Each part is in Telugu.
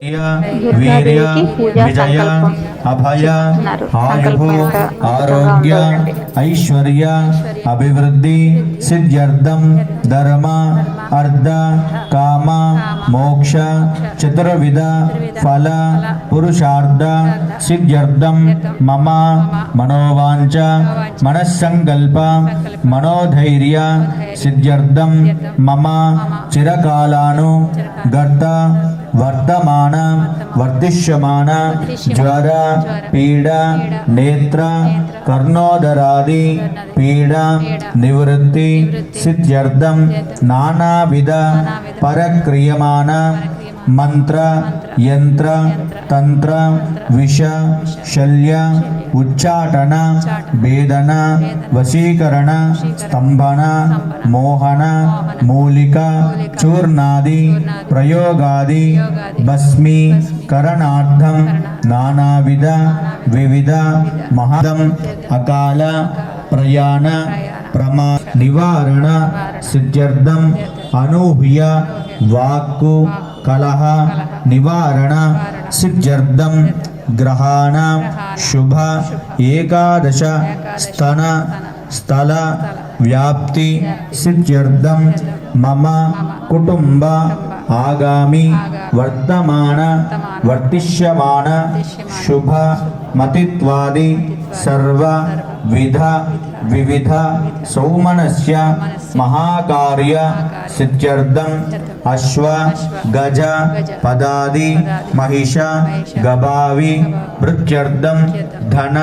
వీర్య విజయ అభయ ఆయు ఆరోగ్య ఐశ్వర్య అభివృద్ధి సిద్ధ్యర్థం ధర్మ అర్ధ కామ మోక్ష చతుర్విధ ఫల పురుషార్థ సిద్ధ్యర్థం మమ మనోవాంఛ మనస్సంకల్ప మనోధైర్య సిద్ధ్యర్థం మమ చిరకాలాను గత वर्धमान वर्धिष्यमान ज्वर पीडा नेत्र कर्णोदरादि पीडा निवृत्ति सिद्ध्यर्थम नानाविध परक्रियमान मंत्र యంత్ర తంత్ర విష శల్య ఉచ్చాటన భేదన వశీకరణ స్తంభన మోహన మూలిక చూర్ణాది ప్రయోగాది భస్మీకరణార్థం నానావిధ వివిధ మహదం అకాల ప్రయాణ ప్రమా నివారణ సిద్ధ్యర్థం అనూహ్య వాక్కు కలహ నివారణ సిర్జర్దం గ్రహాణ శుభ ఏకాదశ స్తన స్థల వ్యాప్తి సిద్ధ్యర్థం మమ కుటుంబ ఆగామి వర్తమాన వర్తిష్యమాణ శుభ మతిత్వాది సర్వ విధ विविध सौमन महाकार्य सिद्ध्यर्दम अश्व गज पदादि महिष गभावि वृत्यर्दम धन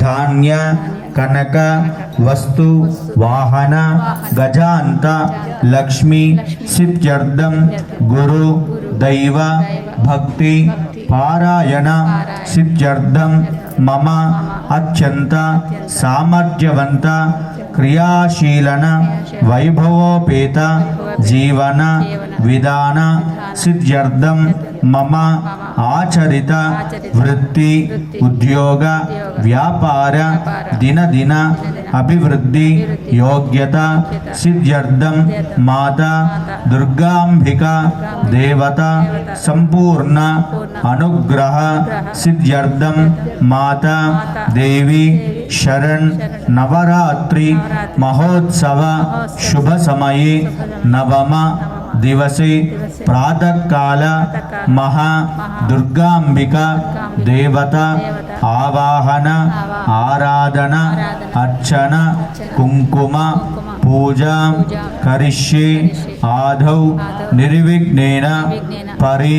धान्य कनक वस्तु वाहन गजांत लक्ष्मी सिद्ध्यर्दम गुरु दैव भक्ति पारायण सिद्ध्यर्दम మమ అత్యంత సామర్థ్యవంత క్రియాశీలన వైభవోపేత జీవన విధాన సిద్ధ్యర్థం మమ ఆచరిత వృత్తి ఉద్యోగ వ్యాపార దినదిన अभिवृद्धि योग्यता सिद्ध्यर्थम माता दुर्गांबिका देवता संपूर्ण अनुग्रह सिद्ध्यर्थम माता देवी शरण नवरात्रि महोत्सव शुभ समय नवम దివసే ప్రాతకాల మహా దుర్గాంబిక దేవత ఆవాహన ఆరాధన అర్చన కుంకుమ పూజ కరిష్యే ఆదౌ నిర్విఘ్నేన పరి